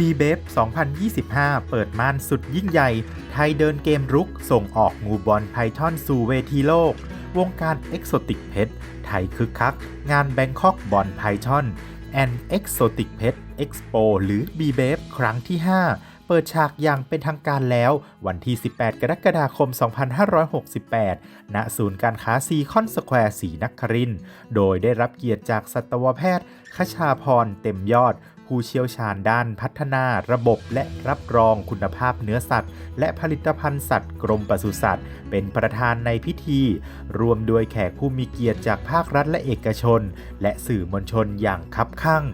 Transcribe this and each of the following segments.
b b e f 2025 เปิดม่านสุดยิ่งใหญ่ ไทยเดินเกมรุก ส่งออกงูบอลไพทอนสู่เวทีโลก วงการเอ็กโซติกเพชรไทยคึกคัก งานแบงคอกบอลไพทอนแอนเอ็กโซติกเพชรเอ็กซ์โปหรือ b b e f ครั้งที่ 5 เปิดฉากอย่างเป็นทางการแล้ว วันที่ 18 กรกฎาคม 2568 ณ ศูนย์การค้าซีคอนสแควร์สีนักคริน โดยได้รับเกียรติจากสัตวแพทย์คชาพรเต็มยอด ผู้เชี่ยวชาญด้านพัฒนาระบบและรับรองคุณภาพเนื้อสัตว์ และผลิตภัณฑ์สัตว์กรมปศุสัตว์ เป็นประธานในพิธี รวมด้วยแขกผู้มีเกียรติจากภาครัฐและเอกชน และสื่อมวลชนอย่างคับคั่ง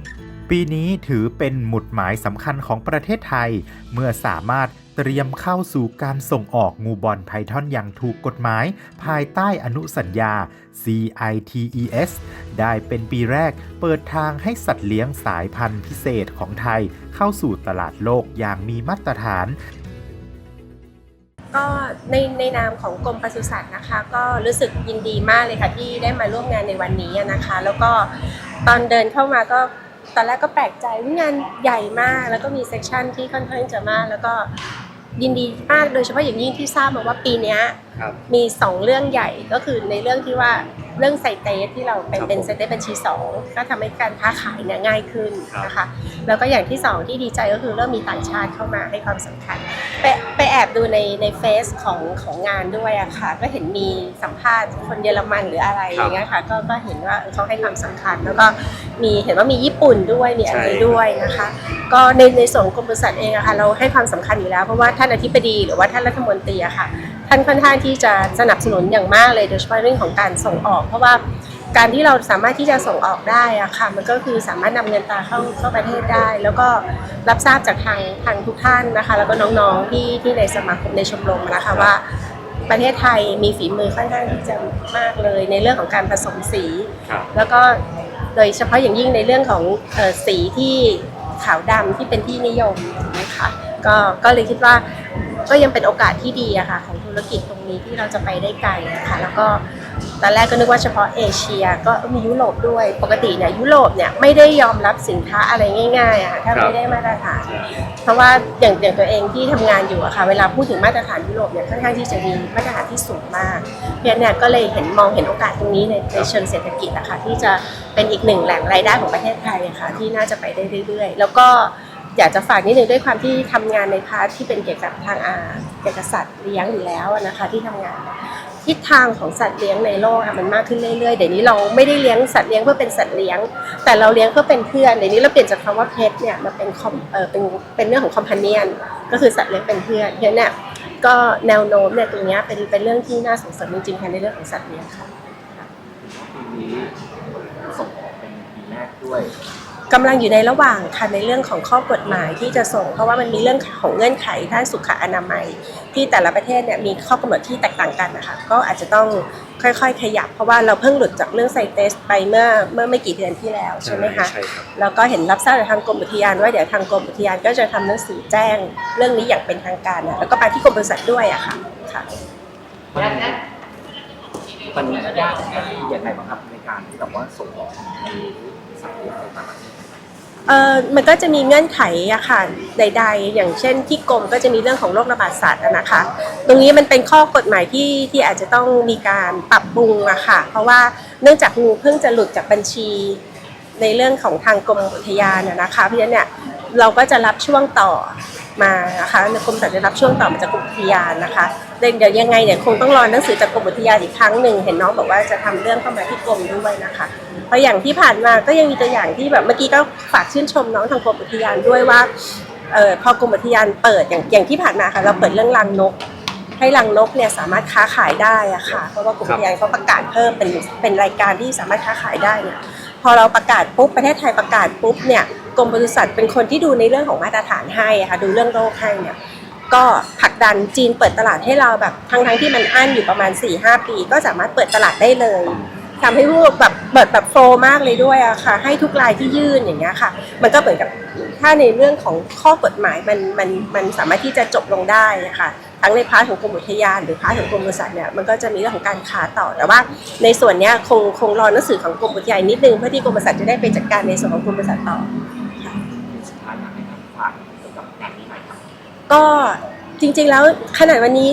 ปีนี้ถือเป็นหมุดหมายสำคัญของประเทศไทย เมื่อสามารถเตรียมเข้าสู่การส่งออกงูบอลไพทอนอย่างถูกกฎหมาย ภายใต้อนุสัญญา CITES ได้เป็นปีแรกเปิดทางให้สัตว์เลี้ยงสายพันธุ์พิเศษของไทย เข้าสู่ตลาดโลกอย่างมีมาตรฐาน ก็ในในนามของกรมปศุสัตว์นะคะ ก็รู้สึกยินดีมากเลยค่ะที่ได้มาร่วมงานในวันนี้นะคะ แล้วก็ตอนเดินเข้ามาก็ ตอนแรกก็แปลกใจว่างานใหญ่มากแล้วก็มีเซสชันที่ค่อนข้างจะมาก แล้วก็ยินดีมากโดยเฉพาะอย่างยิ่งที่ทราบมาว่าปีเนี้ยครับ มีสองเรื่องใหญ่ก็คือในเรื่องที่ว่า เรื่องไซเตสที่เราเป็นครับเป็นผมไซเตสบัญชีสองก็ทำให้การค้าขายเนี่ยง่ายขึ้นครับนะคะแล้วก็อย่างที่สองที่ดีใจก็คือเริ่มมีต่างชาติเข้ามาให้ความสำคัญ ไปไปแอบดูในในเฟซของของงานด้วยอะค่ะก็เห็นมีสัมภาษณ์คนเยอรมันหรืออะไรอย่างเงี้ยค่ะก็ก็เห็นว่าเออเขาให้ความสำคัญ แล้วก็มีเห็นว่ามีญี่ปุ่นด้วยมีอะไรใช่ครับด้วยนะคะ ก็ในในส่วนของกรมบริษัทเองอะค่ะเราให้ความสำคัญอยู่แล้วเพราะว่าท่านอธิบดีหรือว่าท่านรัฐมนตรีอะค่ะท่านค่อนข้างที่จะสนับสนุนอย่างมากเลยโดยเฉพาะเรื่องของการส่งออกเพราะว่าการที่เราสามารถที่จะส่งออกได้อะค่ะมันก็คือสามารถนำเงินตราเข้าเข้าประเทศได้ แล้วก็รับทราบจากทางทางทุกท่านนะคะ แล้วก็น้องๆที่ที่ในสมาคมในชมรมนะคะว่า ประเทศไทยมีฝีมือค่อนข้างที่จะมากเลยในเรื่องของการผสมสีครับแล้วก็โดยเฉพาะอย่างยิ่งในเรื่องของเอ่อสีที่ขาวดำที่เป็นที่นิยมนะคะก็ก็เลยคิดว่าก็ยังเป็นโอกาสที่ดีอะค่ะของธุ รกิจตรงนี้ที่เราจะไปได้ไกลนะคะแล้วก็ตอนแรกก็นึกว่าเฉพาะเอเชีย ก็มียุโรปด้วยปกติเนี่ยยุโรปเนี่ยไม่ได้ยอมรับสินค้าอะไรง่ายๆอะค่ะถ้าครับไม่ได้มาตรฐาน เพราะว่าอย่างอย่างตัวเองที่ทำงานอยู่อะค่ะเวลาพูดถึงมาตรฐานยุโรปเนี่ยค่อนข้างที่จะมีมาตรฐานที่สูงมากเพราะฉะนั้นเนี่ยก็เลยเห็นมองเห็นโอกาสตรงนี้ในในเชิงเศรษฐกิจอะค่ะที่จะเป็นอีกหนึ่งแหล่งรายได้ของประเทศไทยอะค่ะที่น่าจะไปได้เรื่อยๆ แล้วก็ อยากจะฝากนิดนึงด้วยความที่ทำงานในพาร์ทที่เป็นเกี่ยวกับทางอาเกี่ยวกับสัตว์เลี้ยงอยู่แล้วนะคะที่ทำงานทิศทางของสัตว์เลี้ยงในโลกอะมันมากขึ้นเรื่อยๆเดี๋ยวนี้เราไม่ได้เลี้ยงสัตว์เลี้ยงเพื่อเป็นสัตว์เลี้ยง แต่เราเลี้ยงเพื่อเป็นเพื่อนเดี๋ยวนี้เราเปลี่ยนจากคำว่าเพ t เนี่ยมาเป็นคอมเออเป็นเป็นเรื่องของคอมพานีนก็คือสัตว์เลี้ยงเป็นเพื่อนเพราะฉะนั้นเนี่ยก็แนวโน้มเนี่ยตรงนี้เป็นเป็นเรื่องที่น่าสงสารจริงๆค่ะในเรื่องของสัตว์เลี้ยงค่ะปีนี้ส่งออกเป็นปีแรกด้วย กำลังอยู่ในระหว่างค่ะในเรื่องของข้อกฎหมายที่จะส่ง เพราะว่ามันมีเรื่องของเงื่อนไขด้านสุขอนามัย ที่แต่ละประเทศเนี่ยมีข้อกำหนดที่แตกต่างกันนะคะก็อาจจะต้องค่อยๆ ขยับ เพราะว่าเราเพิ่งหลุดจากเรื่องไซเตสไปเมื่อเมื่อไม่กี่เดือนที่แล้วใช่ไหมคะใช่ครับแล้วก็เห็นรับทราบจากทางกรมอุทยานว่าเดี๋ยวทางกรมอุทยานก็จะทำหนังสือแจ้งเรื่องนี้อย่างเป็นทางการนะแล้วก็ไปที่กรมบริษัทด้วยอะค่ะค่ะมันมันยากง่ายยังไงบ้างครับในการที่แบบว่าส่งออกในสัตว์เลี้ยงในต่างประ เทศเออมันก็จะมีเงื่อนไขอะค่ะใด ๆ อย่างเช่นที่กรมก็จะมีเรื่องของโรคระบาดสัตว์อะนะคะ ตรงนี้มันเป็นข้อกฎหมายที่ที่อาจจะต้องมีการปรับปรุงอะค่ะ เพราะว่าเนื่องจากงูเพิ่งจะหลุดจากบัญชีในเรื่องของทางกรมอุทยานอะนะคะ เพราะฉะนั้นเนี่ยเราก็จะรับช่วงต่อมานะคะในกรมสัตว์จะรับช่วงต่อมาจากกรมอุทยานนะคะ เดี๋ยวเดี๋ยวยังไงเนี่ยคงต้องรอหนังสือจากกรมอุทยานอีกครั้งหนึ่งเห็นน้องบอกว่าจะทำเรื่องเข้ามาที่กรมด้วยนะคะเพราะอย่างที่ผ่านมาก็ยังมีตัวอย่างที่แบบเมื่อกี้ก็ฝากชื่นชมน้องทางกรมอุทยานด้วยว่าเออพอกรมอุทยานเปิดอย่างอย่างที่ผ่านมาค่ะเราเปิดเรื่องรังนก ให้รังนกเนี่ยสามารถค้าขายได้อะค่ะ เพราะว่ากรมอุทยานเขาประกาศเพิ่มเป็นเป็นรายการที่สามารถค้าขายได้เนี่ยพอเราประกาศปุ๊บประเทศไทยประกาศปุ๊บเนี่ยกรมปศุสัตว์เป็นคนที่ดูในเรื่องของมาตรฐานให้อะค่ะดูเรื่องโรคให้เนี่ย ก็ผลักดันจีนเปิดตลาดให้เราแบบทั้งทั้งๆที่มันอั้นอยู่ประมาณ4-5ปี ก็สามารถเปิดตลาดได้เลยทำให้พวกแบบเปิดแบบโฟล์มากเลยด้วยอะค่ะ ให้ทุกรายที่ยื่นอย่างเงี้ยค่ะ มันก็เหมือนกับถ้าในเรื่องของข้อกฎหมายมันมันมันสามารถที่จะจบลงได้อะค่ะทั้งในพาร์ทของกรมอุทยาน หรือพาร์ทของกรมบริษัทเนี่ยมันก็จะมีเรื่องของการค้าต่อแต่ว่า ในส่วนเนี้ยคงคงรอหนังสือของกรมอุทยานนิดนึงเพื่อที่กรมบริษัทจะได้ไปจัดการในส่วนของกรมบริษัทต่อ สุดท้ายอยากให้ท่านฝาก ก็จริงๆแล้วขนาดวันนี้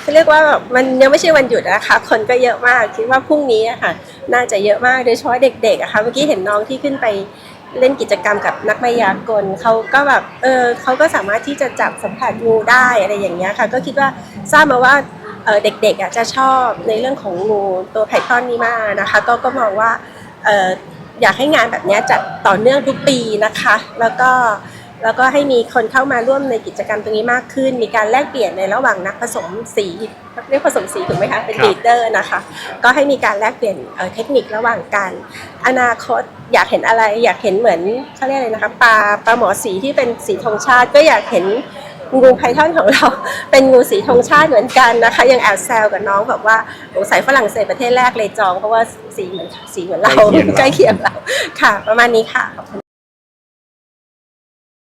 เขาเรียกว่าแบบมันยังไม่ใช่วันหยุดนะคะคนก็เยอะมากคิดว่าพรุ่งนี้อะค่ะ น่าจะเยอะมากโดยเฉพาะเด็กๆอะค่ะเมื่อกี้เห็นน้องที่ขึ้นไปเล่นกิจกรรมกับนักมายากลเขาก็แบบเออเขาก็สามารถที่จะจับสัมผัสงูได้อะไรอย่างเงี้ยค่ะ ก็คิดว่าทราบมาว่าเด็กๆอะจะชอบในเรื่องของงูตัวไพทอนนี้มากนะคะ ก็ก็มองว่าอยากให้งานแบบนี้จัดต่อเนื่องทุกปีนะคะ แล้วก็ แล้วก็ให้มีคนเข้ามาร่วมในกิจกรรมตรงนี้มากขึ้น มีการแลกเปลี่ยนในระหว่างนักผสมสีเรียกผสมสีถูกไหมคะเป็นครับบีดเดอร์นะคะ ก็ให้มีการแลกเปลี่ยนเอ่อเทคนิคระหว่างกัน อนาคตอยากเห็นอะไร อยากเห็นเหมือนเขาเรียกอะไรนะคะปลาปลาหมอสีที่เป็นสีธงชาติ ก็อยากเห็นงูไพทอนของเราเป็นงูสีธงชาติเหมือนกันนะคะ ยังแอบแซวกับน้องแบบว่าสงสัยฝรั่งเศสประเทศแรกเลยจองเพราะว่าสีเหมือนสีเหมือนเราใกล้เคียงเราใกล้เคียงเราค่ะ ประมาณนี้ค่ะขอบคุณ